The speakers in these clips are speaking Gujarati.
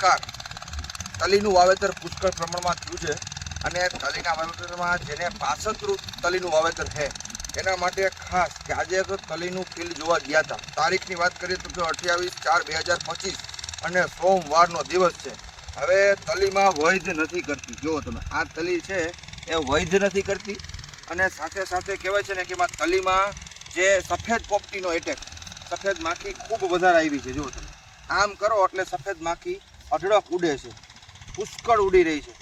સરકાર તલીનું વાવેતર પુષ્કળ પ્રમાણમાં થયું છે અને તલીના વાવેતરમાં જેને પાસતરું તલીનું વાવેતર છે, એના માટે ખાસ કે આજે તલીનું ફિલ્ડ જોવા ગયા હતા. તારીખની વાત કરીએ તો અઠ્યાવીસ ચાર બે હજાર પચીસ અને સોમવારનો દિવસ છે. હવે તલીમાં વૈધ નથી કરતી. જુઓ તમે, આ તલી છે એ વૈધ નથી કરતી અને સાથે સાથે કહેવાય છે ને કે એમાં તલીમાં જે સફેદ પોપટીનો એટેક સફેદ માખી ખૂબ વધારે આવી છે. જુઓ તમે, આમ કરો એટલે સફેદ માખી અઢળક ઉડે છે. પુષ્કળ ઉડી રહી છે.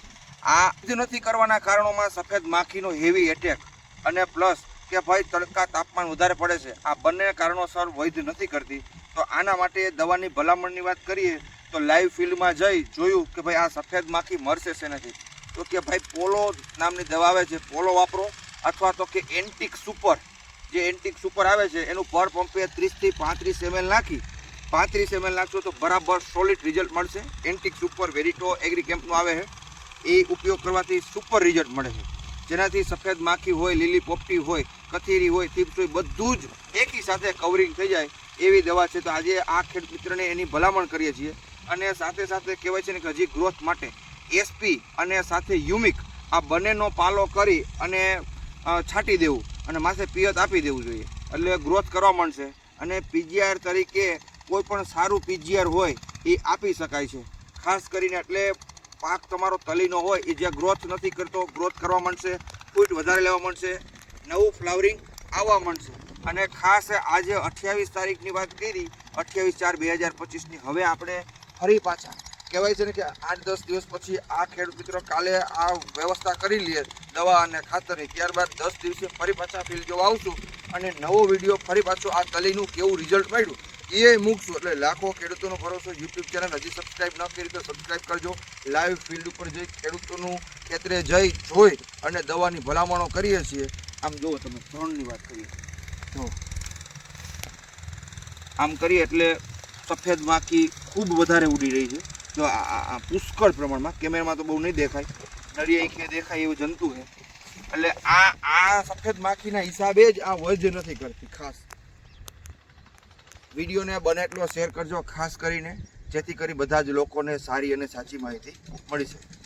આ નથી કરવાના કારણોમાં સફેદ માખીનો હેવી એટેક અને પ્લસ કે ભાઈ તડકા તાપમાન વધારે પડે છે. આ બંને કારણોસર વૈધ નથી કરતી. તો આના માટે દવાની ભલામણની વાત કરીએ તો લાઈવ ફિલ્ડમાં જઈ જોયું કે ભાઈ આ સફેદ માખી મરશે છે નથી. તો કે ભાઈ પોલો નામની દવા આવે છે, પોલો વાપરો. અથવા તો કે એન્ટિક સુપર જે એન્ટિક સુપર આવે છે, એનું પર પંપે ત્રીસથી પાંત્રીસ એમએલ નાખી પાંત્રીસ એમએલ નાખશો તો બરાબર સોલિડ રિઝલ્ટ મળશે. એન્ટિક સુપર વેરિટો એગ્રી કેમ્પનું આવે છે. એ ઉપયોગ કરવાથી સુપર રિઝલ્ટ મળે છે. જેનાથી સફેદ માખી હોય, લીલી પોપટી હોય, કથેરી હોય, થીપ્સ હોય, બધું જ એકી સાથે કવરિંગ થઈ જાય એવી દવા છે. તો આજે આ ખેડૂત મિત્રને એની ભલામણ કરીએ છીએ. અને સાથે સાથે કહેવાય છે ને કે હજી ગ્રોથ માટે એસપી અને સાથે યુમિક આ બંનેનો પાલો કરી અને છાંટી દેવું અને માથે પિયત આપી દેવું જોઈએ. એટલે ગ્રોથ કરવા માંડશે. અને પીજીઆર તરીકે કોઈ પણ સારું પીજીઆર હોય એ આપી શકાય છે. ખાસ કરીને એટલે પાક તમારો તલીનો હોય એ જ્યાં ગ્રોથ નથી કરતો ગ્રોથ કરવા માંડશે ફૂટ વધારે લેવા માંડશે, નવું ફ્લાવરિંગ આવવા માંડશે. અને ખાસ આજે અઠ્યાવીસ તારીખની વાત કરી, અઠ્યાવીસ ચાર બે હજાર પચીસની, હવે આપણે ફરી પાછા. કહેવાય છે ને કે આઠ દસ દિવસ પછી આ ખેડૂત મિત્રો કાલે આ વ્યવસ્થા કરી લઈએ દવા અને ખાતરની ત્યારબાદ દસ દિવસે ફરી પાછા ફિલ્ડ આવશું. અને નવો વીડિયો ફરી પાછો આ તલીનું કેવું રિઝલ્ટ મળ્યું એ મૂકશું એટલે લાખો ખેડૂતોનો ભરોસો યુટ્યુબ ચેનલ હજી સબસ્ક્રાઈબ ન કરી તો સબસ્ક્રાઈબ કરજો. લાઈવ ફિલ્ડ ઉપર જઈ ખેડૂતોનું ખેતરે જઈ જોઈ અને દવાની ભલામણો કરીએ છીએ. આમ જુઓ તમે, ત્રણની વાત કરીએ. જો આમ કરીએ એટલે સફેદ માખી ખૂબ વધારે ઉડી રહી છે. જો આ પુષ્કળ પ્રમાણમાં, કેમેરામાં તો બહુ નહીં દેખાય. નરી આંખે દેખાય એવું જંતુ છે. એટલે આ આ સફેદ માખીના હિસાબે જ આ વજ નથી કરતી, ખાસ. વિડીયોને બને એટલો શેર કરજો ખાસ કરીને, જેથી કરી બધા જ લોકોને સારી અને સાચી માહિતી મળી શકે.